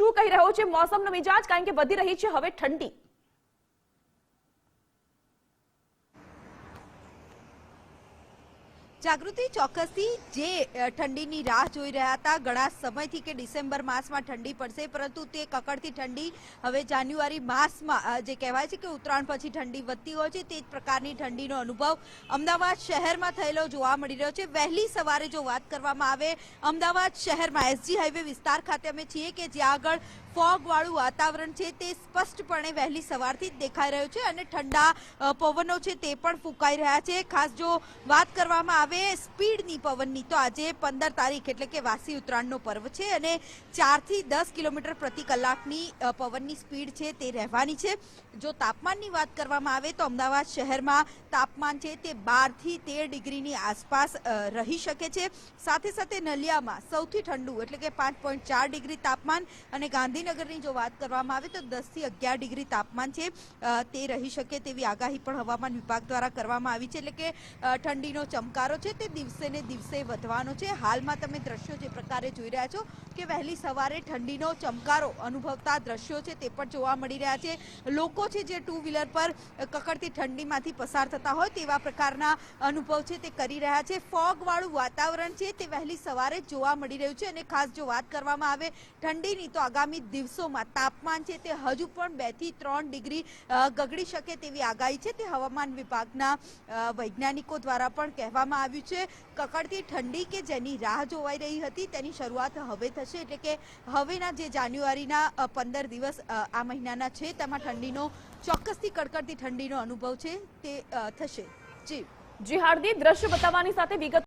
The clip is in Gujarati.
શું કહી રહ્યો છે? મોસમનો મિજાજ કારણ કે વધી રહી છે. હવે ઠંડી. જાગૃતિ ચોક્કસથી જે ઠંડીની રાહ જોઈ રહ્યા હતા, ઘણા સમયથી કે ડિસેમ્બર માસમાં ઠંડી પડશે, પરંતુ તે કકડતી ઠંડી હવે જાન્યુઆરી માસમાં જે કહેવાય છે કે ઉત્તરાયણ પછી ઠંડી વધતી હોય છે, તે જ પ્રકારની ઠંડીનો અનુભવ અમદાવાદ શહેરમાં થયેલો જોવા મળી રહ્યો છે. વહેલી સવારે જો વાત કરવામાં આવે, અમદાવાદ શહેરમાં એસજી હાઈવે વિસ્તાર ખાતે અમે છીએ કે જ્યાં આગળ ફોગવાળું વાતાવરણ છે, તે સ્પષ્ટપણે વહેલી સવારથી જ દેખાઈ રહ્યું છે અને ઠંડા પવનો છે તે પણ ફૂંકાઈ રહ્યા છે. ખાસ જો વાત કરવામાં આવે સ્પીડની પવનની. તો આજે પંદર તારીખ એટલે કે વાસી ઉત્તરાયણનો પર્વ છે અને ચારથી દસ કિલોમીટર પ્રતિ કલાકની પવનની સ્પીડ છે તે રહેવાની છે. જો તાપમાનની વાત કરવામાં આવે તો અમદાવાદ શહેરમાં તાપમાન છે તે બારથી તેર ડિગ્રીની આસપાસ રહી શકે છે. સાથે સાથે નલિયામાં સૌથી ઠંડુ એટલે કે પાંચ પોઈન્ટ ચાર ડિગ્રી તાપમાન અને ગાંધીનગરની જો વાત કરવામાં આવે તો દસથી અગિયાર ડિગ્રી તાપમાન છે તે રહી શકે તેવી આગાહી પણ હવામાન વિભાગ દ્વારા કરવામાં આવી છે. એટલે કે ઠંડીનો ચમકારો છે તે દિવસે ને દિવસે વધવાનો છે. હાલમાં તમે દ્રશ્યો જે પ્રકારે જોઈ રહ્યા છો કે વહેલી સવારે ઠંડીનો ચમકારો અનુભવતા દ્રશ્યો છે તે પણ જોવા મળી રહ્યા છે. લોકો છે જે ટુ વ્હીલર પર કકડતી ઠંડીમાંથી પસાર થતા હોય તેવા પ્રકારના અનુભવ છે તે કરી રહ્યા છે. ફોગવાળું વાતાવરણ છે તે વહેલી સવારે જોવા મળી રહ્યું છે અને ખાસ જો વાત કરવામાં આવે ઠંડીની તો આગામી દિવસોમાં તાપમાન છે તે હજુ પણ બેથી ત્રણ ડિગ્રી ગગડી શકે તેવી આગાહી છે તે હવામાન વિભાગના વૈજ્ઞાનિકો દ્વારા પણ કહેવામાં આવ્યું છે. કકડતી ઠંડી કે જેની રાહ જોવાઈ રહી હતી તેની શરૂઆત હવે થશે. એટલે કે હવેના જે જાન્યુઆરીના પંદર દિવસ આ મહિનાના છે, તેમાં ઠંડીનો, ચોક્કસથી કડકડતી ઠંડીનો અનુભવ છે તે થશે. જી. જી, હાર્દિક, દ્રશ્ય બતાવવાની સાથે વિગત